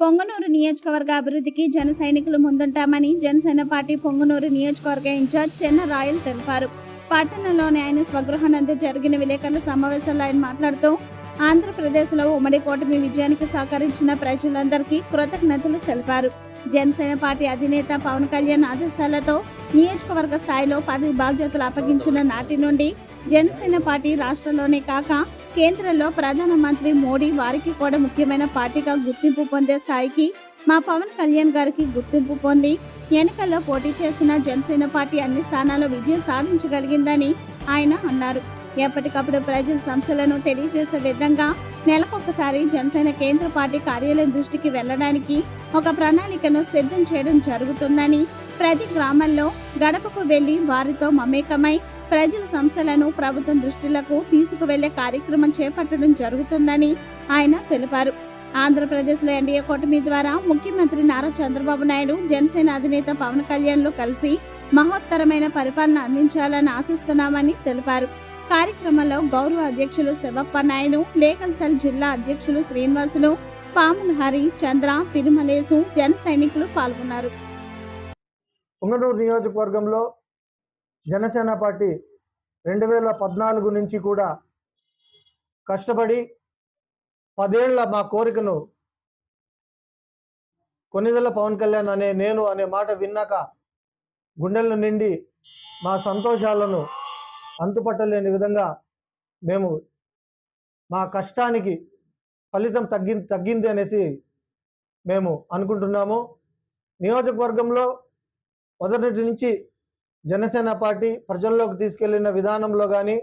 పొంగనూరు నియోజకవర్గ అభివృద్ధికి జన సైనికులు ముందుంటామని జనసేన పార్టీ పొంగనూరు నియోజకవర్గ ఇన్ఛార్జ్ చెన్న రాయల్ తెలిపారు. పట్టణంలోని ఆయన స్వగృహనందు జరిగిన విలేకరుల సమావేశంలో ఆయన మాట్లాడుతూ ఆంధ్రప్రదేశ్లో ఉమ్మడి కూటమి విజయానికి సహకరించిన ప్రజలందరికీ కృతజ్ఞతలు తెలిపారు. జనసేన పార్టీ అధినేత పవన్ కళ్యాణ్ ఆదేశాలతో నియోజకవర్గ స్థాయిలో పదవి బాధ్యతలు అప్పగించిన నాటి నుండి జనసేన పార్టీ రాష్ట్రంలోనే కాక కేంద్రంలో ప్రధానమంత్రి మోడీ వారికి కూడా ముఖ్యమైన పార్టీగా గుర్తింపు పొందే స్థాయికి మా పవన్ కళ్యాణ్ గారికి గుర్తింపు పొంది ఎన్నికల్లో పోటీ చేసిన జనసేన పార్టీ అన్ని స్థానాల్లో విజయం సాధించగలిగిందని ఆయన అన్నారు. ఎప్పటికప్పుడు ప్రజల సమస్యలను తెలియజేసే విధంగా నెలకొకసారి జనసేన కేంద్ర పార్టీ కార్యాలయం దృష్టికి వెళ్ళడానికి ఒక ప్రణాళికను సిద్ధం చేయడం జరుగుతుందని ప్రతి గ్రామంలో గడపకు వెళ్ళి వారితో మమేకమై ప్రజల సమస్యలను ప్రభుత్వం దృష్టిలకు తీసుకువెళ్ళే కార్యక్రమం చేపట్టడం జరుగుతుందని ఆయన తెలిపారు. ఆంధ్రప్రదేశ్లో ఎన్డీఏ కూటమి ద్వారా ముఖ్యమంత్రి నారా చంద్రబాబు నాయుడు జనసేన అధినేత పవన్ కళ్యాణ్లో కలిసి మహోత్తరమైన పరిపాలన అందించాలని ఆశిస్తున్నామని తెలిపారు. కార్యక్రమంలో గౌరవ అధ్యక్షులు శివప్ప నాయుడు లేకల్సల్ జిల్లా అధ్యక్షులు శ్రీనివాసులు పాముల హరి చంద్ర తిరుమలేసు జన సైనికులు పాల్గొన్నారు. పుంగనూరు నియోజకవర్గంలో జనసేన పార్టీ రెండు వేల పద్నాలుగు నుంచి కూడా కష్టపడి పదేళ్ళ మా కోరికను కొన్నిదల పవన్ కళ్యాణ్ అనే నేను అనే మాట విన్నాక గుండెల నిండి మా సంతోషాలను అంతుపట్టలేని విధంగా మేము మా కష్టానికి ఫలితం తగ్గి తగ్గింది అనేసి మేము అనుకుంటున్నాము. నియోజకవర్గంలో మొదటి నుంచి జనసేన పార్టీ ప్రజల్లోకి తీసుకెళ్ళిన విధానంలో కానీ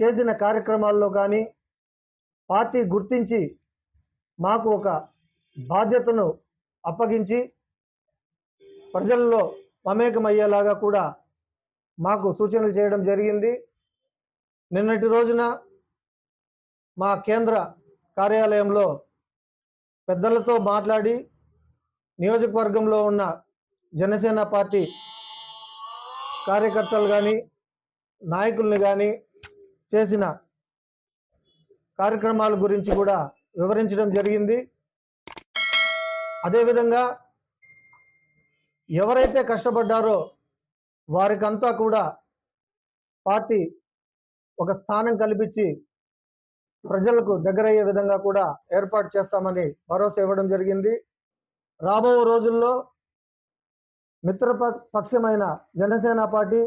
చేసిన కార్యక్రమాల్లో కానీ పార్టీ గుర్తించి మాకు ఒక బాధ్యతను అప్పగించి ప్రజల్లో మమేకమయ్యేలాగా కూడా మాకు సూచనలు చేయడం జరిగింది. నిన్నటి రోజున మా కేంద్ర కార్యాలయంలో పెద్దలతో మాట్లాడి నియోజకవర్గంలో ఉన్న జనసేన పార్టీ కార్యకర్తలు కానీ నాయకుల్ని కానీ చేసిన కార్యక్రమాల గురించి కూడా వివరించడం జరిగింది. అదేవిధంగా ఎవరైతే కష్టపడ్డారో వారికంతా కూడా పార్టీ ఒక స్థానం కల్పించి ప్రజలకు దగ్గరయ్యే విధంగా కూడా ఏర్పాటు చేస్తామని భరోసా ఇవ్వడం జరిగింది. రాబో రోజుల్లో మిత్ర పక్షమైన జనసేన పార్టీ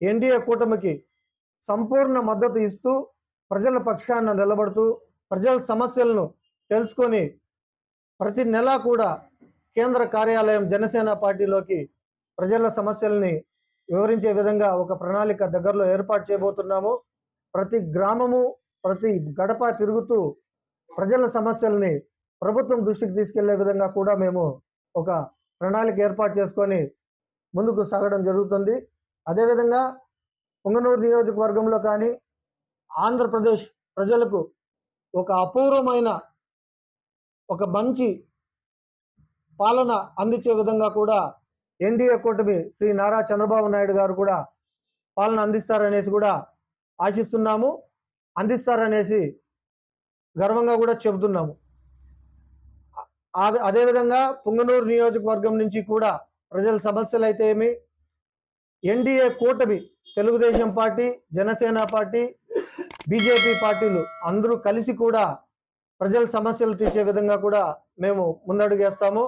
ఎన్డీఏ కూటమికి సంపూర్ణ మద్దతు ఇస్తూ ప్రజల పక్షాన నిలబడుతూ ప్రజల సమస్యలను తెలుసుకొని ప్రతి నెల కూడా కేంద్ర కార్యాలయం జనసేన పార్టీలోకి ప్రజల సమస్యల్ని వివరించే విధంగా ఒక ప్రణాళిక దగ్గరలో ఏర్పాటు చేయబోతున్నాము. ప్రతి గ్రామము ప్రతి గడప తిరుగుతూ ప్రజల సమస్యల్ని ప్రభుత్వం దృష్టికి తీసుకెళ్ళే విధంగా కూడా మేము ఒక ప్రణాళిక ఏర్పాటు చేసుకొని ముందుకు సాగడం జరుగుతుంది. అదేవిధంగా పుంగనూరు నియోజకవర్గంలో కానీ ఆంధ్రప్రదేశ్ ప్రజలకు ఒక అపూర్వమైన ఒక మంచి పాలన అందించే విధంగా కూడా ఎన్డీఏ కూటమి శ్రీ నారా చంద్రబాబు నాయుడు గారు కూడా పాలన అందిస్తారనేసి కూడా ఆశిస్తున్నాము. అందిస్తారనేసి గర్వంగా కూడా చెబుతున్నాము. అదేవిధంగా పుంగనూరు నియోజకవర్గం నుంచి కూడా ప్రజల సమస్యలు అయితే ఏమి? ఎన్డీఏ కూటమి Telugu Desam party Janasena party BJP పార్టీలు అందరూ కలిసి కూడా ప్రజల సమస్యలు తీర్చే విధంగా కూడా మేము ముందడుగేస్తాము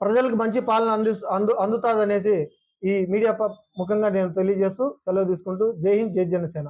ప్రజలకు మంచి పాలన అంది అందు అందుతాదనేసి ఈ మీడియా ముఖంగా నేను తెలియజేస్తూ సెలవు తీసుకుంటూ జై హింద్ జై జనసేన.